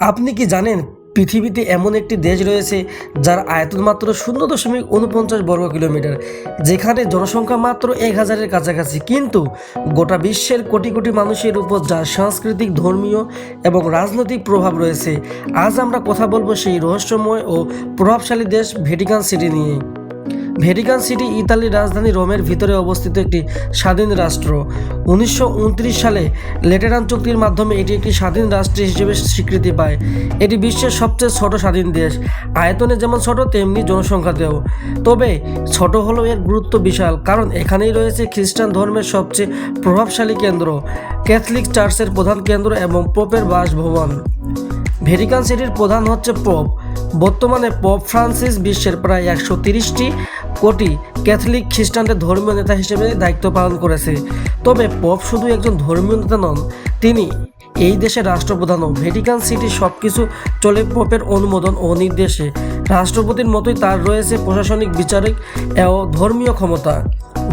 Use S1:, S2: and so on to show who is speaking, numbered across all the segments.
S1: আপনি কি জানেন পৃথিবীতে এমন একটি দেশ রয়েছে যার আয়তন মাত্র শূন্য দশমিক উনপঞ্চাশ বর্গ কিলোমিটার, যেখানে জনসংখ্যা মাত্র এক হাজারের কাছাকাছি। কিন্তু গোটা বিশ্বের কোটি কোটি মানুষের উপর যার সাংস্কৃতিক, ধর্মীয় এবং রাজনৈতিক প্রভাব রয়েছে, আজ আমরা কথা বলব সেই রহস্যময় ও প্রভাবশালী দেশ ভেটিকান সিটি নিয়ে। ভেটিকান সিটি, ইতালির রাজধানী রোমের ভিতরে অবস্থিত একটি স্বাধীন রাষ্ট্র। উনিশশো উনত্রিশ সালে লেটেরান চুক্তির মাধ্যমে এটি একটি স্বাধীন রাষ্ট্র হিসেবে স্বীকৃতি পায়। এটি বিশ্বের সবচেয়ে ছোট স্বাধীন দেশ। আয়তনে যেমন ছোট, তেমনি জনসংখ্যাতেও। তবে ছোট হলেও এর গুরুত্ব বিশাল, কারণ এখানেই রয়েছে খ্রিস্টান ধর্মের সবচেয়ে প্রভাবশালী কেন্দ্র, ক্যাথলিক চার্চের প্রধান কেন্দ্র এবং পোপের বাসভবন। ভেটিকান সিটির প্রধান হচ্ছে পপ। বর্তমানে পপ ফ্রান্সিস বিশ্বের প্রায় একশো তিরিশটি কোটি ক্যাথলিক খ্রিস্টানদের ধর্মীয় নেতা হিসেবে দায়িত্ব পালন করেছে। তবে পপ শুধু একজন ধর্মীয় নেতা নন, তিনি এই দেশের রাষ্ট্রপ্রধানও ভেটিকান সিটি সব কিছু চলে পপের অনুমোদন ও নির্দেশে। রাষ্ট্রপতির মতোই তার রয়েছে প্রশাসনিক বিচারিক ও ধর্মীয় ক্ষমতা।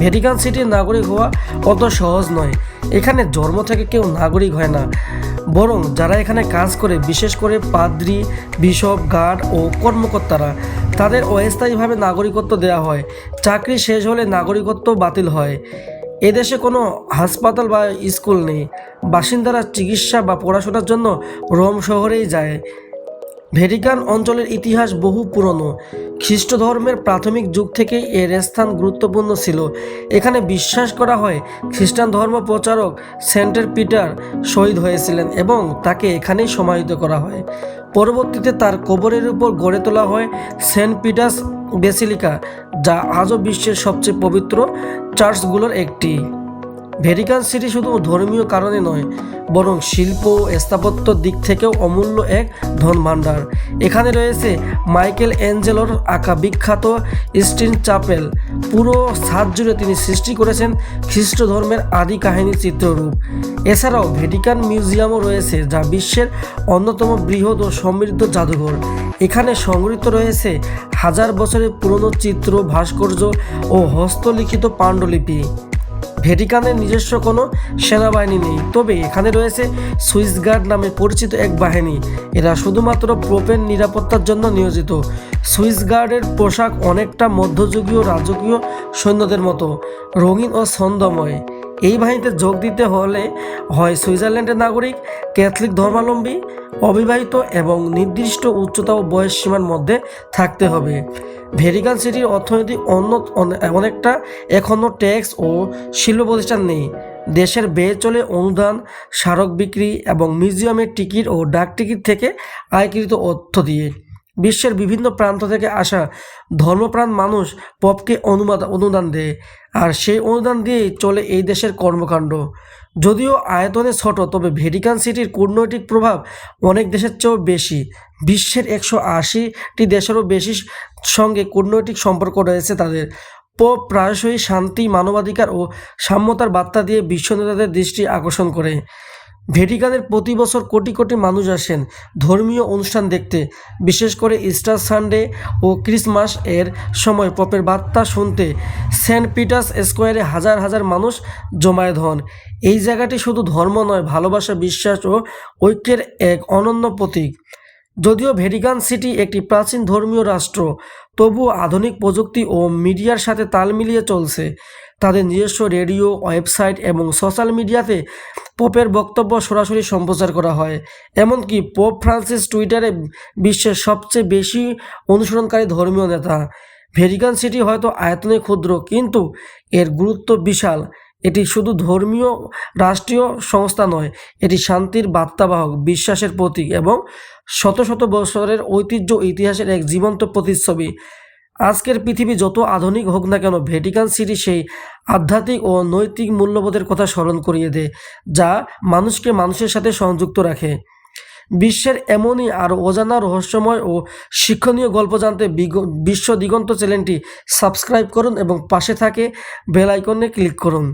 S1: ভেটিকান সিটির নাগরিক হওয়া অত সহজ নয়। এখানে জন্ম থেকে কেউ নাগরিক হয় না। বরং যারা এখানে কাজ করে, বিশেষ করে পাদ্রি, বিশপ, গার্ড ও কর্মকর্তারা তাদের অস্থায়ীভাবে নাগরিকত্ব দেওয়া হয়। চাকরি শেষ হলে নাগরিকত্ব বাতিল হয়। এদেশে কোনো হাসপাতাল বা স্কুল নেই। বাসিন্দারা চিকিৎসা বা পড়াশোনার জন্য রোম শহরেই যায়। ভেটিকান অঞ্চলের ইতিহাস বহু পুরনো। খ্রিস্ট ধর্মের প্রাথমিক যুগ থেকেই এর স্থান গুরুত্বপূর্ণ ছিল। এখানে বিশ্বাস করা হয়, খ্রিস্টান ধর্ম প্রচারক সেন্টের পিটার শহীদ হয়েছিলেন এবং তাকে এখানেই সমাহিত করা হয়। পরবর্তীতে তার কবরের উপর গড়ে তোলা হয় সেন্ট পিটার্স বেসিলিকা, যা আজও বিশ্বের সবচেয়ে পবিত্র চার্চগুলোর একটি। ভেটিকান সিটি শুধু ধর্মীয় কারণে নয়, বরং শিল্প ও স্থাপত্যর দিক থেকেও অমূল্য এক ধন ভাণ্ডার এখানে রয়েছে মাইকেল অ্যাঞ্জেলোর আঁকা বিখ্যাত স্টিন চাপেল। পুরো সাত জুড়ে তিনি সৃষ্টি করেছেন খ্রিস্ট ধর্মের আদি কাহিনী চিত্ররূপ। এছাড়াও ভেটিকান মিউজিয়ামও রয়েছে, যা বিশ্বের অন্যতম বৃহৎ ও সমৃদ্ধ জাদুঘর। এখানে সংগৃহীত রয়েছে হাজার বছরের পুরনো চিত্র, ভাস্কর্য ও হস্তলিখিত পাণ্ডুলিপি। ভেটিকানের নিজস্ব কোনো সেনাবাহিনী নেই। তবে এখানে রয়েছে সুইস গার্ড নামে পরিচিত এক বাহিনী। এরা শুধুমাত্র প্রোপের নিরাপত্তার জন্য নিয়োজিত। সুইস গার্ডের পোশাক অনেকটা মধ্যযুগীয়, রাজকীয় সৈন্যদের মতো। রঙিন ও ছন্দময়। এই বাহিনীতে যোগ দিতে হলে হয় সুইজারল্যান্ডের নাগরিক, ক্যাথলিক ধর্মাবলম্বী, অবিবাহিত এবং নির্দিষ্ট উচ্চতা ও বয়স সীমার মধ্যে থাকতে হবে। ভেরিকান সিটির অর্থনৈতিক অন্য অনে- অনেকটা এখনও ট্যাক্স ও শিল্প প্রতিষ্ঠান নেই। দেশের ব্যয় চলে অনুদান, স্মারক বিক্রি এবং মিউজিয়ামের টিকিট ও ডাক টিকিট থেকে আয়কৃত অর্থ দিয়ে। বিশ্বের বিভিন্ন প্রান্ত থেকে আসা ধর্মপ্রাণ মানুষ পপকে অনুবাদ, অনুদান দেয়। আর সেই অনুদান দিয়েই চলে এই দেশের কর্মকাণ্ড। যদিও আয়তনে ছোট, তবে ভেটিকান সিটির কূটনৈতিক প্রভাব অনেক দেশের চেয়েও বেশি। বিশ্বের একশো আশিটি দেশেরও বেশি সঙ্গে কূটনৈতিক সম্পর্ক রয়েছে তাদের। পোপ প্রায়শই শান্তি, মানবাধিকার ও সাম্যতার বার্তা দিয়ে বিশ্ব নেতাদের দৃষ্টি আকর্ষণ করে। ভেটিকানের প্রতি বছর কোটি কোটি মানুষ আসেন ধর্মীয় অনুষ্ঠান দেখতে, বিশেষ করে ইস্টার সানডে ও ক্রিসমাস এর সময় পপের বার্তা শুনতে সেন্ট পিটার্স স্কোয়ারে হাজার হাজার মানুষ জমায়েত হন। এই জায়গাটি শুধু ধর্ম নয়, ভালোবাসা, বিশ্বাস ও ঐক্যের এক অনন্য প্রতীক। যদিও ভেটিকান সিটি একটি প্রাচীন ধর্মীয় রাষ্ট্র, তবুও আধুনিক প্রযুক্তি ও মিডিয়ার সাথে তাল মিলিয়ে চলছে। তাদের নিজস্ব রেডিও, ওয়েবসাইট এবং সোশ্যাল মিডিয়াতে পোপের বক্তব্য সরাসরি সম্প্রচার করা হয়। এমনকি পোপ ফ্রান্সিস টুইটারে বিশ্বের সবচেয়ে বেশি অনুসরণকারী ধর্মীয় নেতা। ভেটিকান সিটি হয়তো আয়তনে ক্ষুদ্র, কিন্তু এর গুরুত্ব বিশাল। এটি শুধু ধর্মীয়, রাষ্ট্রীয় সংস্থা নয়, এটি শান্তির বার্তাবাহক, বিশ্বাসের প্রতীক এবং শত শত বছরের ঐতিহ্য, ইতিহাসের এক জীবন্ত প্রতিচ্ছবি। আজকের পৃথিবী যত আধুনিক হোক না কেন ভ্যাটিকান সিটি সেই আধ্যাত্মিক ও নৈতিক মূল্যবোধের কথা স্মরণ করিয়ে দেয়, যা মানুষকে মানুষের সাথে সংযুক্ত রাখে। বিশ্বের এমনই আর অজানা রহস্যময় ও শিক্ষণীয় গল্প জানতে বিশ্ব দিগন্ত চ্যানেলটি সাবস্ক্রাইব করুন এবং পাশে থাকে বেলাইকনে ক্লিক করুন।